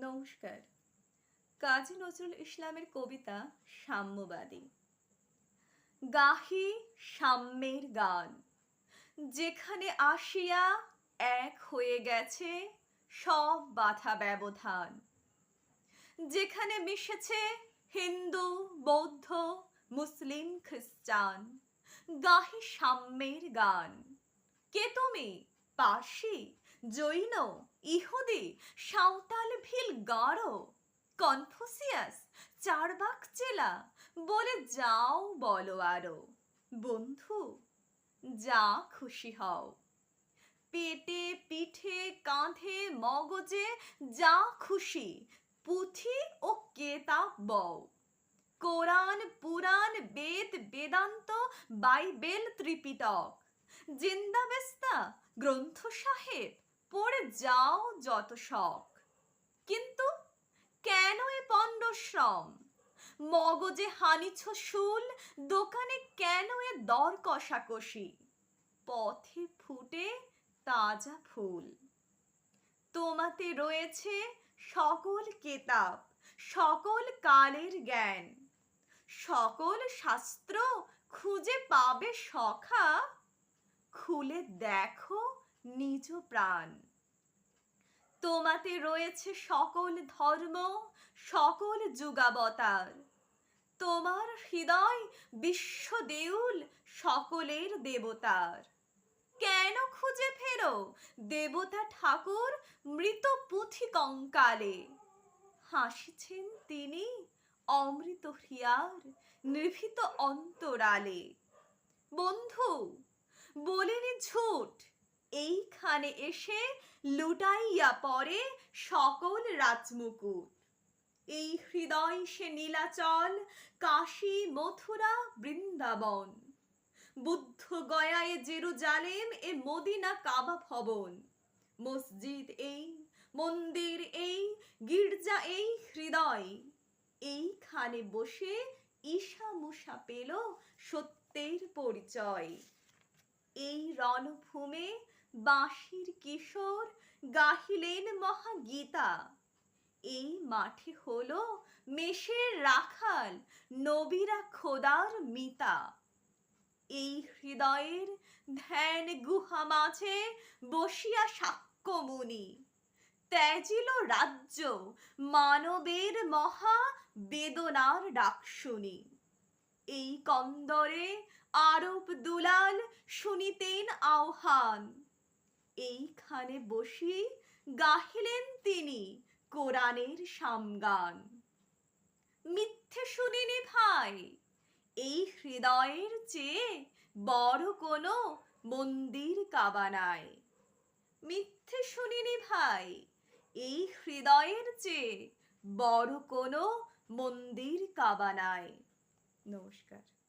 নমস্কার। কাজী নজরুল ইসলামের কবিতা সাম্যবাদী। গাহি সাম্যের গান। যেখানে আসিয়া এক হয়ে গেছে সব বাধা ব্যবধান। যেখানে মিশেছে হিন্দু, বৌদ্ধ, মুসলিম, খ্রিস্টান। গাহি সাম্যের গান। কে তুমি? পার্সি? জৈন, ইহুদি, সাঁওতাল ভিল গাঢ় কনফুসিয়াস, চারবাক চেলা, বলে যাও বলো আরও। বন্ধু, যা খুশি হও। পেটে পিঠে কাঁধে মগজে যা খুশি, পুঁথি ও কেতাব বও। Quran, Purana, Veda, Vedanta, Bible Tripitaka. Zend Avesta Granth Sahib পড়ে যাও যত শখ। কিন্তু কেন এ পণ্ডশ্রম মগজে হানিছ শুল, দোকানে কেন এ দর কষাকষি? পথে ফুটে তাজা ফুল। তোমাতে রয়েছে সকল কেতাব, সকল কালের জ্ঞান। সকল শাস্ত্র খুঁজে পাবে সখা, খুলে দেখো নিজ প্রাণ। তোমাতে রয়েছে সকল ধর্ম, সকল যুগাবতার। তোমার হৃদয় বিশ্ব দেউল, সকলের দেবতার। কেন খুঁজে ফেরো দেবতা ঠাকুর মৃত পুঁথি কঙ্কালে? হাসিছেন তিনি অমৃত হিয়ার নিভৃত অন্তরালে। বন্ধু, বলিনি ঝুট এইখানে এসে লুটাইয়া পড়ে সকল রাজমুকুট। এই হৃদয় সে নীলাচল, কাশী, মথুরা, বৃন্দাবন। বুদ্ধ গয়ায় জেরুজালেম এ মদিনা কাবা ভবন। মসজিদ এই, মন্দির এই, গির্জা এই হৃদয়। এইখানে বসে ঈশা মুষা পেল সত্যের পরিচয়। এই রণভূমে বাঁশির কিশোর গাহিলেন মহাগীতা। এই মাঠে হলো মেষের রাখাল, নবীরা খোদার মিতা। এই হৃদয়ের ধ্যান গুহা মাঝে বসিয়া সাক্ষ্যমুনি ত্যাজিল রাজ্য মানবের মহা বেদনার ডাক শুনি এই কন্দরে আরব দুলাল শুনিতেন আহ্বান। এইখানে বসি গাহিলেন তিনি কোরআনের সামগান। মিথ্যে শুনিনি ভাই, এই হৃদয়ের চেয়ে বড় কোনো মন্দির কাবা নাই। মিথ্যে শুনিনি ভাই, এই হৃদয়ের চেয়ে বড় কোনো মন্দির কাবা নাই। নমস্কার।